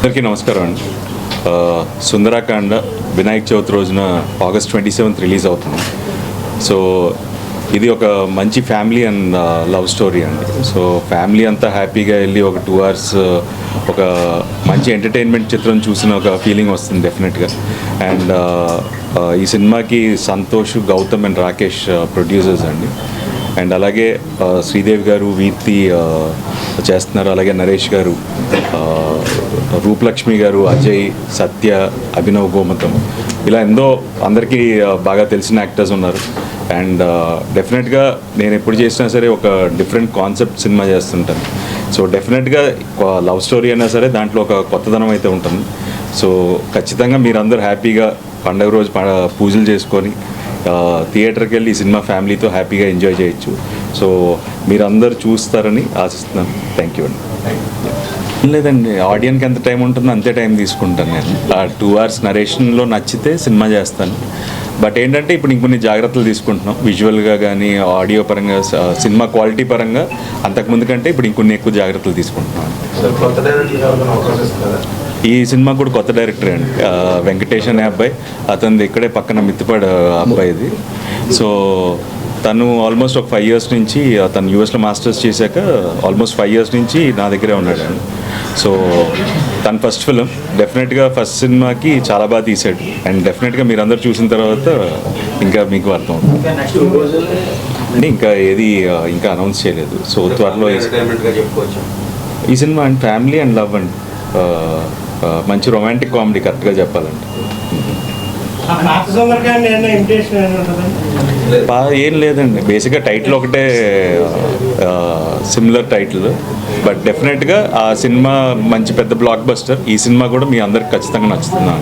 అందరికీ నమస్కారం అండి. సుందరాకాండ వినాయక చవితి రోజున ఆగస్ట్ ట్వంటీ సెవెంత్ రిలీజ్ అవుతుంది సో ఇది ఒక మంచి ఫ్యామిలీ అండ్ లవ్ స్టోరీ అండి. సో ఫ్యామిలీ అంతా హ్యాపీగా వెళ్ళి ఒక టూ అవర్స్ ఒక మంచి ఎంటర్టైన్మెంట్ చిత్రం చూసిన ఒక ఫీలింగ్ వస్తుంది డెఫినెట్గా. అండ్ ఈ సినిమాకి సంతోష్ గౌతమ్ అండ్ రాకేష్ ప్రొడ్యూసర్స్ అండి. అండ్ అలాగే శ్రీదేవి గారు వీర్తి చేస్తున్నారు అలాగే నరేష్ గారు రూపలక్ష్మి గారు అజయ్ సత్య అభినవ్ గోమతం. ఇలా ఎంతో అందరికీ బాగా తెలిసిన యాక్టర్స్ ఉన్నారు. అండ్ డెఫినెట్గా నేను ఎప్పుడు చేసినా సరే ఒక డిఫరెంట్ కాన్సెప్ట్ సినిమా చేస్తుంటాను. సో డెఫినెట్గా లవ్ స్టోరీ అయినా సరే దాంట్లో ఒక కొత్తదనం అయితే ఉంటుంది. సో ఖచ్చితంగా మీరందరూ హ్యాపీగా పండగ రోజు పూజలు చేసుకొని థియేటర్కి వెళ్ళి ఈ సినిమా ఫ్యామిలీతో హ్యాపీగా ఎంజాయ్ చేయొచ్చు. సో మీరందరూ చూస్తారని ఆశిస్తున్నాను థ్యాంక్ యూ అండి. లేదండి ఆడియన్కి ఎంత టైం ఉంటుందో అంతే టైం తీసుకుంటాను నేను. ఆ టూ అవర్స్ నరేషన్లో నచ్చితే సినిమా చేస్తాను. బట్ ఏంటంటే ఇప్పుడు ఇంకొన్ని జాగ్రత్తలు తీసుకుంటున్నాం. విజువల్గా కానీ ఆడియో పరంగా సినిమా క్వాలిటీ పరంగా అంతకుముందు కంటే ఇప్పుడు ఇంకొన్ని ఎక్కువ జాగ్రత్తలు తీసుకుంటున్నాం. ఈ సినిమా కూడా కొత్త డైరెక్టర్ అండి. వెంకటేష్ అనే అబ్బాయి. అతనిది ఇక్కడే పక్కన మిత్తిపాడు అబ్బాయిది. సో తను ఆల్మోస్ట్ ఒక ఫైవ్ ఇయర్స్ నుంచి తను యూఎస్లో మాస్టర్స్ చేశాక ఆల్మోస్ట్ ఫైవ్ ఇయర్స్ నుంచి నా దగ్గరే ఉన్నాడు అండి. సో తన ఫస్ట్ ఫిలిం డెఫినెట్గా ఫస్ట్ సినిమాకి చాలా బాగా తీశాడు. అండ్ డెఫినెట్గా మీరు అందరు చూసిన తర్వాత ఇంకా మీకు అర్థం అవుతుంది. ఇంకా ఏది ఇంకా అనౌన్స్ చేయలేదు. సో త్వరలో ఈ- cinema and family and love and. మంచి రొమాంటిక్ కామెడీ కరెక్ట్గా చెప్పాలంటే. ఏం లేదండి. బేసిక్గా టైటిల్ ఒకటే సిమిలర్ టైటిల్ బట్ డెఫినెట్గా ఆ సినిమా మంచి పెద్ద బ్లాక్ బస్టర్ ఈ సినిమా కూడా మీ అందరికి ఖచ్చితంగా నచ్చుతుంది